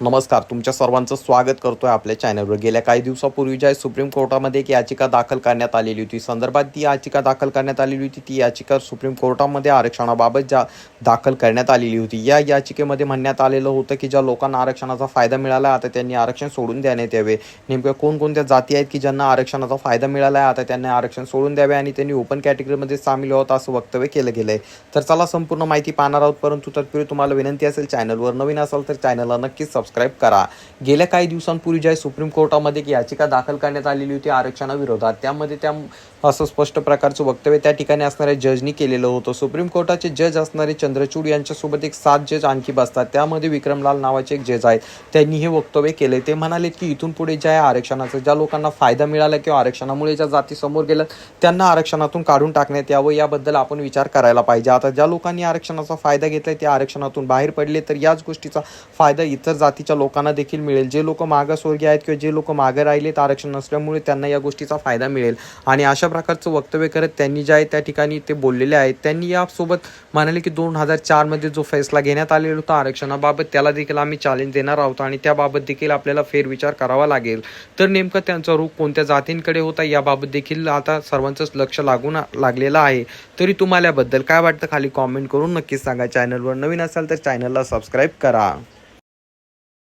नमस्कार तुमच्या सर्वांचं स्वागत करतोय आपल्या चॅनलवर. गेल्या काही दिवसापूर्वी ज्या सुप्रीम कोर्टामध्ये एक याचिका दाखल करण्यात आलेली होती संदर्भात ती याचिका दाखल करण्यात आलेली होती ती याचिका सुप्रीम कोर्टामध्ये आरक्षणाबाबत ज्या दाखल करण्यात आलेली होती या याचिकेमध्ये म्हणण्यात आलेलं होतं की ज्या लोकांना आरक्षणाचा फायदा मिळाला आता त्यांनी आरक्षण सोडून देण्यात यावे. नेमक्या कोणकोणत्या जाती आहेत की ज्यांना आरक्षणाचा फायदा मिळाला आहे आता त्यांना आरक्षण सोडून द्यावे आणि त्यांनी ओपन कॅटेगरीमध्ये सामील होत असं वक्तव्य केलं गेलं आहे तर चला संपूर्ण माहिती पाहणार आहोत परंतु तत्पूर्वी तुम्हाला विनंती असेल चॅनलवर नवीन असाल तर चॅनलला नक्कीच सबस्क्राईब करा. गेल्या काही दिवसांपूर्वी ज्या सुप्रीम कोर्टामध्ये एक याचिका दाखल करण्यात आलेली होती आरक्षणाविरोधात त्यामध्ये त्या असं स्पष्ट प्रकारचं वक्तव्य त्या ठिकाणी असणाऱ्या जजनी केलेलं होतं. सुप्रीम कोर्टाचे जज असणारे चंद्रचूड यांच्यासोबत एक सात जज आणखी बसतात. त्यामध्ये विक्रमलाल नावाचे एक जज आहेत. त्यांनी हे वक्तव्य केले ते म्हणाले की इथून पुढे ज्या आरक्षणाचं आरक्षणाचा ज्या लोकांना फायदा मिळाला किंवा आरक्षणामुळे ज्या जाती समोर गेल्या त्यांना आरक्षणातून काढून टाकण्यात यावं याबद्दल आपण विचार करायला पाहिजे. आता ज्या लोकांनी आरक्षणाचा फायदा घेतलाय ते आरक्षणातून बाहेर पडले तर याच गोष्टीचा फायदा इतर जाती जातीच्या लोकांना देखील मिळेल. जे लोक मागासवर्गीय आहेत किंवा जे लोक मागे राहिलेत आरक्षण नसल्यामुळे त्यांना या गोष्टीचा फायदा मिळेल. आणि अशा प्रकारचं वक्तव्य करत त्यांनी जे आहे त्या ठिकाणी ते बोललेले आहेत. त्यांनी यासोबत म्हणाले की दोन हजार चारमध्ये जो फैसला घेण्यात आलेला होता आरक्षणाबाबत त्याला देखील आम्ही चॅलेंज देणार आहोत आणि त्याबाबत देखील आपल्याला फेरविचार करावा लागेल. तर नेमकं त्यांचा रूप कोणत्या जातींकडे होता याबाबत देखील आता सर्वांचंच लक्ष लागून लागलेलं आहे. तरी तुम्हाला याबद्दल काय वाटतं खाली कॉमेंट करून नक्कीच सांगा. चॅनलवर नवीन असाल तर चॅनलला सबस्क्राईब करा.